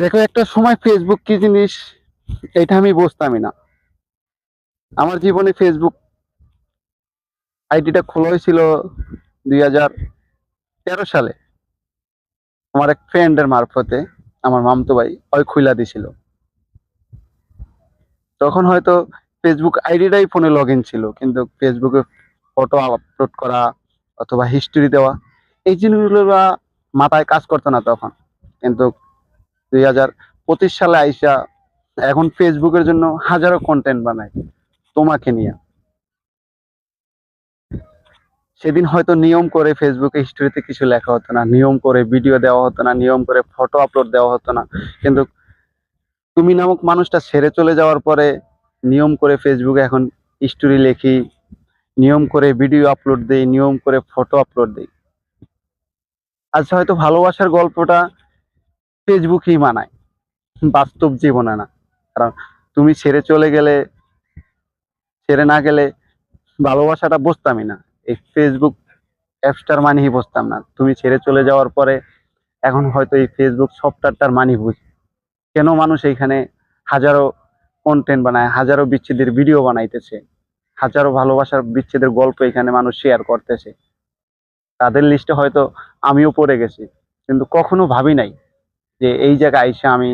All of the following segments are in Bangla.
দেখো, একটা সময় ফেসবুক কি জিনিস? এটা আমি বুঝতামই না। আমার জীবনে ফেসবুক আইডিটা খোলা হয়েছিল দুই হাজার তেরো সালে। আমার এক ফ্রেন্ডের মারফতে, আমার মামতো ভাই, ওই খুইলা দিছিল। তখন হয়তো ফেসবুক আইডিটাই ফোনে লগ ছিল, কিন্তু ফেসবুকে ফটো আপলোড করা অথবা হিস্টোরি দেওয়া, এই জিনিসগুলো মাথায় কাজ করতো না তখন। কিন্তু দুই হাজার পঁচিশ সালে আইসা এখন ফেসবুকের জন্য হাজারো কন্টেন্ট বানায়। তোমাকে নিয়ে। সেদিন হয়তো নিয়ম করে ফেসবুকে হিস্টোরিতে কিছু লেখা হতো না, নিয়ম করে ভিডিও দেওয়া হতো না, নিয়ম করে ফটো আপলোড দেওয়া হতো না। কিন্তু তুমি নামক মানুষটা ছেড়ে চলে যাওয়ার পরে নিয়ম করে ফেসবুকে এখন স্টোরি লেখি, নিয়ম করে ভিডিও আপলোড দেই, নিয়ম করে ফটো আপলোড দেই। আচ্ছা হয়তো ভালোবাসার গল্পটা ফেসবুকই মানায়। বাস্তব জীবনে না। কারণ তুমি ছেড়ে চলে গেলে, ছেড়ে না গেলে ভালোবাসাটা বুঝতামই না। এই ফেসবুক অ্যাপসটার মানেই বুঝতাম না। তুমি ছেড়ে চলে যাওয়ার পরে এখন হয়তো এই ফেসবুক সফটওয়্যারটার মানি বুঝি কেন মানুষ এইখানে হাজারো কন্টেন্ট বানায়, হাজারো বিচ্ছেদের ভিডিও বানাইতেছে, হাজারো ভালোবাসার বিচ্ছেদের গল্প এখানে মানুষ শেয়ার করতেছে। তাদের লিস্টে হয়তো আমিও পড়ে গেছি, কিন্তু কখনো ভাবি নাই যে এই জায়গায় আইসে আমি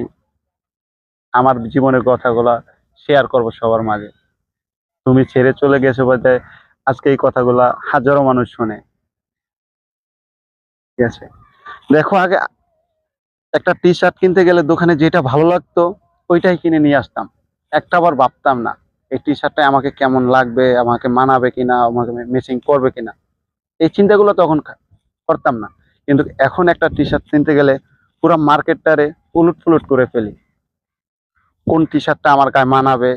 আমার জীবনের কথাগুলা শেয়ার করব সবার মাঝে। তুমি ছেড়ে চলে গেছো বলতে আজকে এই কথাগুলা হাজারো মানুষ শুনে। ঠিক আছে? দেখো আগে একটা টি শার্ট কিনতে গেলে দোকানে যেটা ভালো লাগতো, ওইটাই কিনে নিয়ে আসতাম। একটা বার ভাবতাম না, এই টি শার্টটা আমাকে কেমন লাগবে, আমাকে মানাবে কিনা, আমাকে ম্যাচিং করবে কিনা। এই চিন্তাগুলো তখন করতাম না। কিন্তু এখন একটা টি শার্ট কিনতে গেলে পুরো মার্কেটটারে উলট ফুলট করে ফেলি। কোন টি শার্টটা আমার গায়ে মানাবে?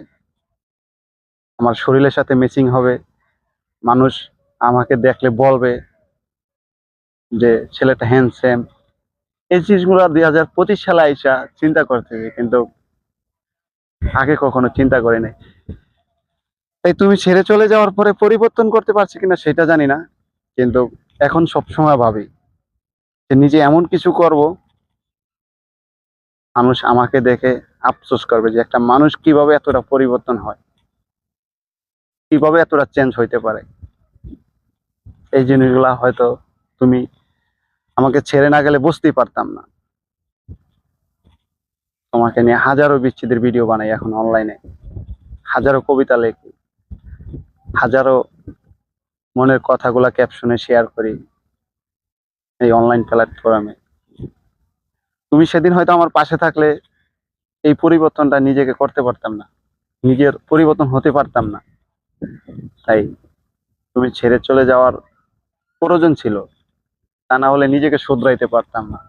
আমার শরীরের সাথে ম্যাচিং হবে? মানুষ আমাকে দেখলে বলবে যে, ছেলেটা হ্যান্ডসেম এই জিনিসগুলো দুই হাজার পঁচিশ সালে আইসা চিন্তা করতেছি কিন্তু আগে কখনো চিন্তা করি নাই। তাই তুমি ছেড়ে চলে যাওয়ার পরে পরিবর্তন করতে পারছি কিনা সেটা জানি না, কিন্তু এখন সবসময় ভাবি যে নিজে এমন কিছু করব মানুষ আমাকে দেখে আফসোস করবে যে একটা মানুষ কীভাবে এতটা পরিবর্তন হয়, কীভাবে এতটা চেঞ্জ হইতে পারে। এই জিনিসগুলা হয়তো তুমি আমাকে ছেড়ে না গেলে বুঝতেই পারতাম না। তোমাকে নিয়ে হাজারো বিচ্ছেদের ভিডিও বানাই এখন অনলাইনে হাজারো কবিতা লেখি। হাজারো মনের কথাগুলা ক্যাপশনে শেয়ার করি। এই অনলাইন প্ল্যাটফর্মে তুমি সেদিন হয়তো আমার পাশে থাকলে এই পরিবর্তনটা নিজেকে করতে পারতাম না। নিজের পরিবর্তন হতে পারতাম না। তাই তুমি ছেড়ে চলে যাওয়ার প্রয়োজন ছিল। তা না হলে নিজেকে শুধরাইতে পারতাম না।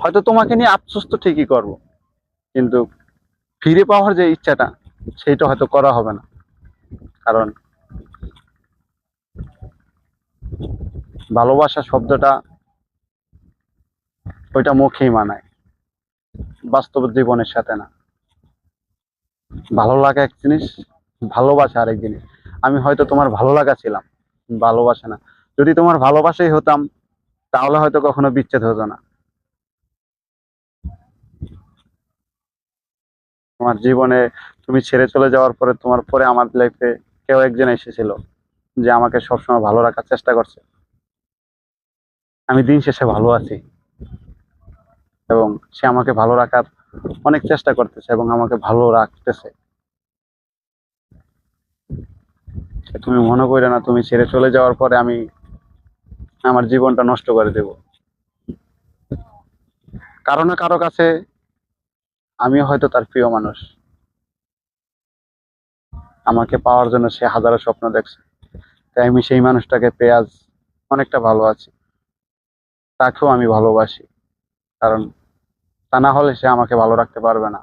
হয়তো তোমাকে নিয়ে আফসোস তো ঠিকই করব, কিন্তু ফিরে পাওয়ার যে ইচ্ছাটা সেইটা হয়তো করা হবে না। কারণ ভালোবাসা শব্দটা ওইটা মুখেই মানায়। বাস্তব জীবনের সাথে না। ভালো লাগা এক জিনিস, ভালোবাসা আরেক জিনিস। আমি হয়তো তোমার ভালো লাগা ছিলাম, ভালোবাসা না। যদি তোমার ভালোবাসাই হতাম, তাহলে হয়তো কখনো বিচ্ছেদ হতো না। তোমার জীবনে তুমি ছেড়ে চলে যাওয়ার পরে, তোমার পরে আমার লাইফে কেউ একজন এসেছিল, যে আমাকে সবসময় ভালো রাখার চেষ্টা করছে। আমি দিন শেষে ভালো আছি। এবং সে আমাকে ভালো রাখার অনেক চেষ্টা করতেছে এবং আমাকে ভালো রাখতেছে। তুমি মনে করো না, তুমি ছেড়ে চলে যাওয়ার পরে আমি আমার জীবনটা নষ্ট করে দেব। কারও না কারও কাছে আমি হয়তো তার প্রিয় মানুষ। আমাকে পাওয়ার জন্য সে হাজারো স্বপ্ন দেখছে। তাই আমি সেই মানুষটাকে পেয়ে আজ অনেকটা ভালো আছি। তাকেও আমি ভালোবাসি। কারণ তা না হলে সে আমাকে ভালো রাখতে পারবে না।